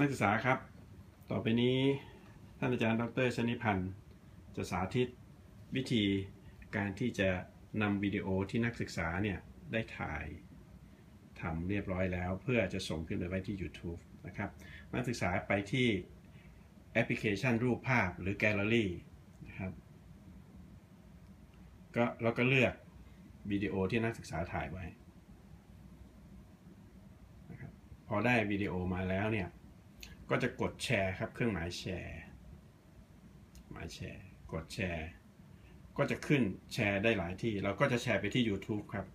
นักศึกษาครับ ต่อไปนี้ท่านอาจารย์ดรชนิพันธ์จะสาธิตวิธีการที่จะนำวิดีโอที่นักศึกษาเนี่ยได้ถ่ายทำเรียบร้อยแล้ว เพื่อจะส่งขึ้นไปไว้ที่ YouTube นะครับ นักศึกษาไปที่แอปพลิเคชันรูปภาพหรือแกลเลอรี่นะครับก็เราก็เลือกวิดีโอที่นักศึกษาถ่ายไว้นะครับพอได้วิดีโอมาแล้วเนี่ย ก็จะกดแชร์ครับเครื่องหมายแชร์หมายแชร์ กดแชร์ ก็จะขึ้นแชร์ได้หลายที่ เราก็จะแชร์ไปที่ YouTube ครับ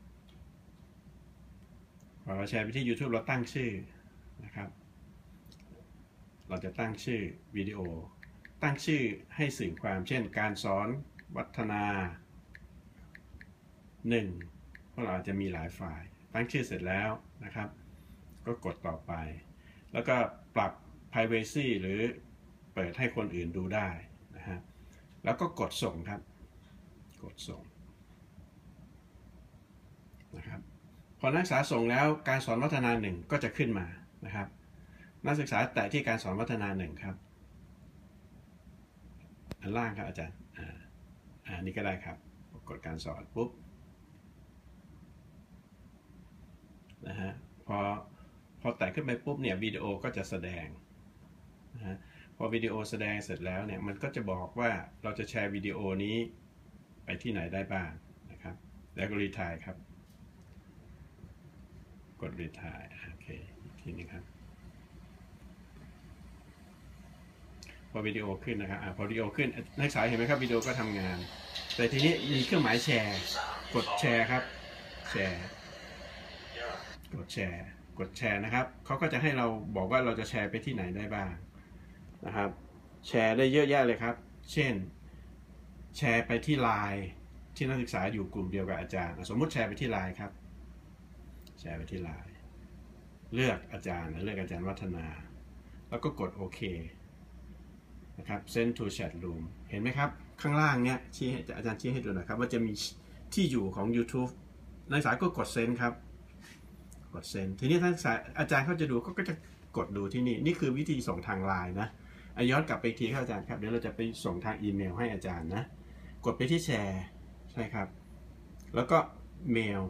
พอเราแชร์ไปที่ YouTube เราตั้งชื่อนะครับ เราจะตั้งชื่อวิดีโอ ตั้งชื่อให้สื่อความ เช่น การสอนวัฒนา 1 เพราะเราอาจจะมีหลายฝ่าย ตั้งชื่อเสร็จแล้วนะครับ ก็กดต่อไป แล้วก็ปรับ privacy หรือเปิดให้คนอื่นดูได้นะฮะ แล้วก็กดส่งครับ กดส่งนะครับ พอนักศึกษาส่งแล้วการสอนวัฒนาหนึ่งก็จะขึ้นมานะครับ นักศึกษาแตะที่การสอนวัฒนาหนึ่งครับ อันล่างครับอาจารย์ อ่า อ่า นี่ก็ได้ครับ กดการสอนปุ๊บนะฮะ พอ พอแตะขึ้นไปปุ๊บเนี่ยวิดีโอก็จะแสดง นะฮะพอวิดีโอแสดงเสร็จแล้วเนี่ยมันก็จะบอกว่าเราจะแชร์วิดีโอนี้ไปที่ไหนได้บ้างนะครับ แล้วก็รีทายครับ กดรีทายโอเคทีนึงครับ พอวิดีโอขึ้นนะครับอพอวิดีโอขึ้นนักศึกษาเห็นไหมครับวิดีโอก็ทำงาน แต่ทีนี้มีเครื่องหมายแชร์ กดแชร์ครับแชร์กดแชร์ กดแชร์นะครับ เขาก็จะให้เราบอกว่าเราจะแชร์ไปที่ไหนได้บ้าง นะครับ แชร์ได้เยอะแยะเลยครับ เช่น แชร์ไปที่ไลน์ที่นักศึกษาอยู่กลุ่มเดียวกับอาจารย์ สมมุติแชร์ไปที่ไลน์ครับ แชร์ไปที่ไลน์เลือกอาจารย์เลือกอาจารย์วัฒนา แล้วก็กดโอเคนะครับ send to chat room เห็นไหมครับ ข้างล่างเนี้ยชี้อาจารย์ชี้ให้ดูหนะครับ ว่าจะมีที่อยู่ของ YouTube นักศึกษาก็กด send ครับ กด send ทีนี้นักศึกษาอาจารย์เขาจะดูเขาก็จะกดดูที่นี่ นี่คือวิธีส่งทางไลน์นะ ย้อนกลับไปทีครับอาจารย์ครับเดี๋ยวเราจะไปส่งทางอีเมลให้อาจารย์นะ กดไปที่แชร์ใช่ครับ แล้วก็เมล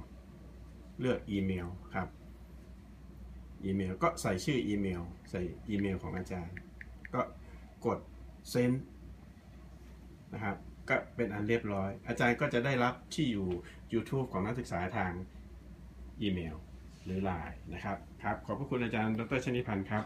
เลือกอีเมลครับอีเมลก็ใส่ชื่ออีเมล ใส่อีเมลของอาจารย์ ก็กดเซ็นนะครับก็เป็นอันเรียบร้อย อาจารย์ก็จะได้รับที่อยู่ YouTube ของนักศึกษาทางอีเมลหรือไลน์นะครับครับขอบพระคุณอาจารย์ดรชนิพันธ์ครับ